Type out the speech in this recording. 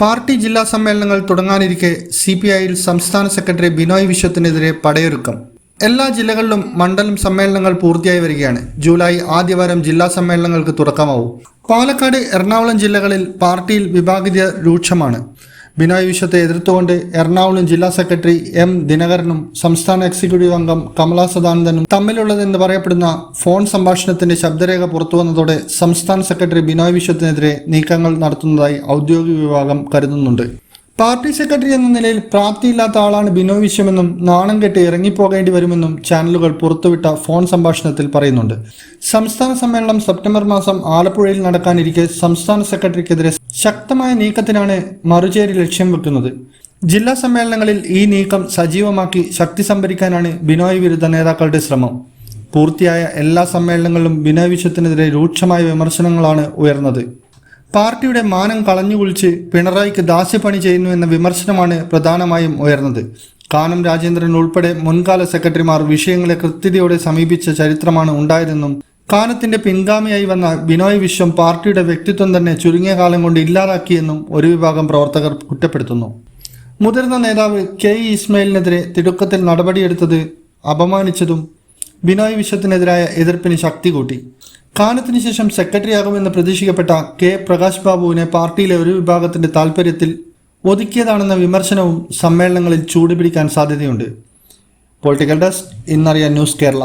Party ജില്ലാ സമ്മേളനങ്ങൾ തുടങ്ങാനിരിക്കെ C P ഐയിൽ സംസ്ഥാന സെക്രട്ടറി ബിനോയ് വിശ്വത്തിനെതിരെ പടയൊരുക്കം. എല്ലാ ജില്ലകളിലും മണ്ഡലം സമ്മേളനങ്ങൾ പൂർത്തിയായി വരികയാണ്. ജൂലൈ ആദ്യവാരം ജില്ലാ സമ്മേളനങ്ങൾക്ക് തുടക്കമാവും. പാലക്കാട് എറണാകുളം ജില്ലകളിൽ പാർട്ടിയിൽ വിഭാഗീയത രൂക്ഷമാണ്. ബിനോയ് വിശ്വത്തെ എതിർത്തുകൊണ്ട് എറണാകുളം ജില്ലാ സെക്രട്ടറി എം ദിനകരനും സംസ്ഥാന എക്സിക്യൂട്ടീവ് അംഗം കമലാ സദാനന്ദനും തമ്മിലുള്ളതെന്ന് പറയപ്പെടുന്ന ഫോൺ സംഭാഷണത്തിന്റെ ശബ്ദരേഖ പുറത്തുവന്നതോടെ സംസ്ഥാന സെക്രട്ടറി ബിനോയ് വിശ്വത്തിനെതിരെ നീക്കങ്ങൾ നടത്തുന്നതായി ഔദ്യോഗിക വിഭാഗം കരുതുന്നുണ്ട്. പാർട്ടി സെക്രട്ടറി എന്ന നിലയിൽ പ്രാപ്തിയില്ലാത്ത ആളാണ് ബിനോയ് വിശ്വമെന്നും നാണം കെട്ടി ഇറങ്ങിപ്പോകേണ്ടി വരുമെന്നും ചാനലുകൾ പുറത്തുവിട്ട ഫോൺ സംഭാഷണത്തിൽ പറയുന്നുണ്ട്. സംസ്ഥാന സമ്മേളനം സെപ്റ്റംബർ മാസം ആലപ്പുഴയിൽ നടക്കാനിരിക്കെ സംസ്ഥാന സെക്രട്ടറിക്കെതിരെ ശക്തമായ നീക്കത്തിനാണ് മറുചേരി ലക്ഷ്യം വെക്കുന്നത്. ജില്ലാ സമ്മേളനങ്ങളിൽ ഈ നീക്കം സജീവമാക്കി ശക്തി സംഭരിക്കാനാണ് ബിനോയ് വിരുദ്ധ നേതാക്കളുടെ ശ്രമം. പൂർത്തിയായ എല്ലാ സമ്മേളനങ്ങളിലും ബിനോയ് വിശ്വത്തിനെതിരെ രൂക്ഷമായ വിമർശനങ്ങളാണ് ഉയർന്നത്. പാർട്ടിയുടെ മാനം കളഞ്ഞുകുളിച്ച് പിണറായിക്ക് ദാസ്യപ്പണി ചെയ്യുന്നു എന്ന വിമർശനമാണ് പ്രധാനമായും ഉയർന്നത്. കാനം രാജേന്ദ്രൻ ഉൾപ്പെടെ മുൻകാല സെക്രട്ടറിമാർ വിഷയങ്ങളെ കൃത്യതയോടെ സമീപിച്ച ചരിത്രമാണ് ഉണ്ടായതെന്നും കാനത്തിന്റെ പിൻഗാമിയായി വന്ന ബിനോയ് വിശ്വം പാർട്ടിയുടെ വ്യക്തിത്വം തന്നെ ചുരുങ്ങിയ കാലം കൊണ്ട് ഇല്ലാതാക്കിയെന്നും ഒരു വിഭാഗം പ്രവർത്തകർ കുറ്റപ്പെടുത്തുന്നു. മുതിർന്ന നേതാവ് കെ ഇസ്മയിലിനെതിരെ തിടുക്കത്തിൽ നടപടിയെടുത്തത് അപമാനിച്ചതും ബിനോയ് വിശ്വത്തിനെതിരായ എതിർപ്പിന് ശക്തി കൂട്ടി. കാനത്തിന് ശേഷം സെക്രട്ടറിയാകുമെന്ന് പ്രതീക്ഷിക്കപ്പെട്ട കെ പ്രകാശ് ബാബുവിനെ പാർട്ടിയിലെ ഒരു വിഭാഗത്തിന്റെ താൽപര്യത്തിൽ ഒതുക്കിയതാണെന്ന വിമർശനവും സമ്മേളനങ്ങളിൽ ചൂടുപിടിക്കാൻ സാധ്യതയുണ്ട്. പൊളിറ്റിക്കൽ ഡെസ്ക് ഇന്നറിയാൻ ന്യൂസ് കേരള.